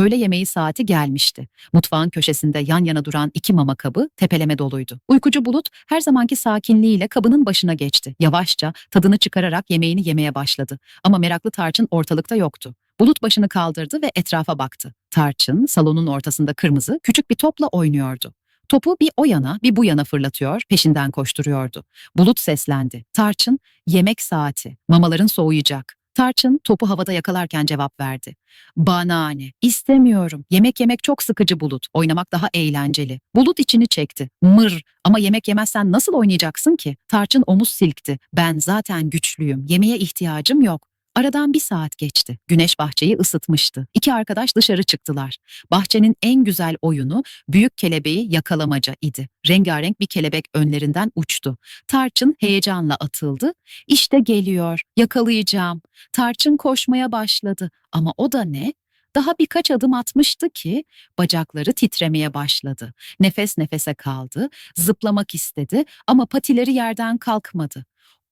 Öğle yemeği saati gelmişti. Mutfağın köşesinde yan yana duran iki mama kabı tepeleme doluydu. Uykucu Bulut her zamanki sakinliğiyle kabının başına geçti. Yavaşça tadını çıkararak yemeğini yemeye başladı. Ama meraklı Tarçın ortalıkta yoktu. Bulut başını kaldırdı ve etrafa baktı. Tarçın salonun ortasında kırmızı küçük bir topla oynuyordu. Topu bir o yana bir bu yana fırlatıyor, peşinden koşturuyordu. Bulut seslendi. Tarçın, yemek saati, mamaların soğuyacak. Tarçın topu havada yakalarken cevap verdi. Bana ne? İstemiyorum. Yemek yemek çok sıkıcı Bulut. Oynamak daha eğlenceli. Bulut içini çekti. Mır. Ama yemek yemezsen nasıl oynayacaksın ki? Tarçın omuz silkti. Ben zaten güçlüyüm. Yemeğe ihtiyacım yok. Aradan bir saat geçti. Güneş bahçeyi ısıtmıştı. İki arkadaş dışarı çıktılar. Bahçenin en güzel oyunu büyük kelebeği yakalamaca idi. Rengarenk bir kelebek önlerinden uçtu. Tarçın heyecanla atıldı. İşte geliyor, yakalayacağım. Tarçın koşmaya başladı ama o da ne? Daha birkaç adım atmıştı ki bacakları titremeye başladı. Nefes nefese kaldı, zıplamak istedi ama patileri yerden kalkmadı.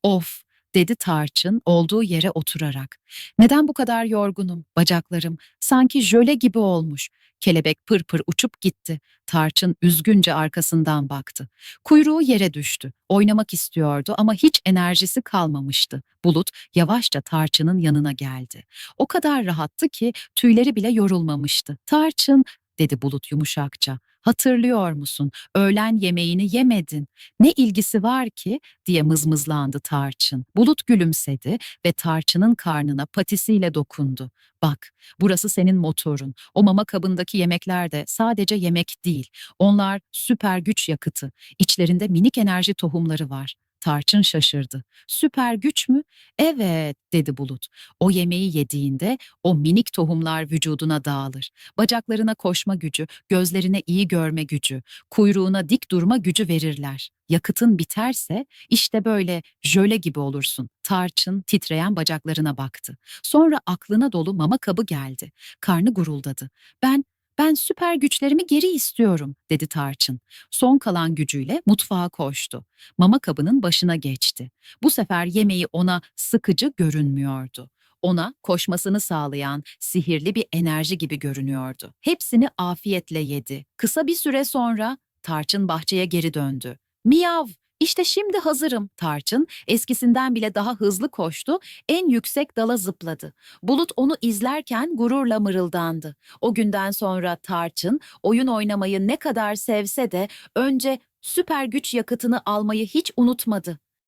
Of, dedi Tarçın olduğu yere oturarak. Neden bu kadar yorgunum? Bacaklarım sanki jöle gibi olmuş. Kelebek pır pır uçup gitti. Tarçın üzgünce arkasından baktı. Kuyruğu yere düştü. Oynamak istiyordu ama hiç enerjisi kalmamıştı. Bulut yavaşça Tarçın'ın yanına geldi. O kadar rahattı ki tüyleri bile yorulmamıştı. Tarçın, dedi Bulut yumuşakça. Hatırlıyor musun? Öğlen yemeğini yemedin. Ne ilgisi var ki? diye mızmızlandı Tarçın. Bulut gülümsedi ve Tarçın'ın karnına patisiyle dokundu. Bak, burası senin motorun. O mama kabındaki yemekler de sadece yemek değil. Onlar süper güç yakıtı. İçlerinde minik enerji tohumları var. Tarçın şaşırdı. Süper güç mü? Evet, dedi Bulut. O yemeği yediğinde o minik tohumlar vücuduna dağılır. Bacaklarına koşma gücü, gözlerine iyi görme gücü, kuyruğuna dik durma gücü verirler. Yakıtın biterse işte böyle jöle gibi olursun. Tarçın titreyen bacaklarına baktı. Sonra aklına dolu mama kabı geldi. Karnı guruldadı. Ben ben süper güçlerimi geri istiyorum, dedi Tarçın. Son kalan gücüyle mutfağa koştu. Mama kabının başına geçti. Bu sefer yemeği ona sıkıcı görünmüyordu. Ona koşmasını sağlayan sihirli bir enerji gibi görünüyordu. Hepsini afiyetle yedi. Kısa bir süre sonra Tarçın bahçeye geri döndü. Miyav! İşte şimdi hazırım. Tarçın eskisinden bile daha hızlı koştu, en yüksek dala zıpladı. Bulut onu izlerken gururla mırıldandı. O günden sonra Tarçın oyun oynamayı ne kadar sevse de önce süper güç yakıtını almayı hiç unutmadı.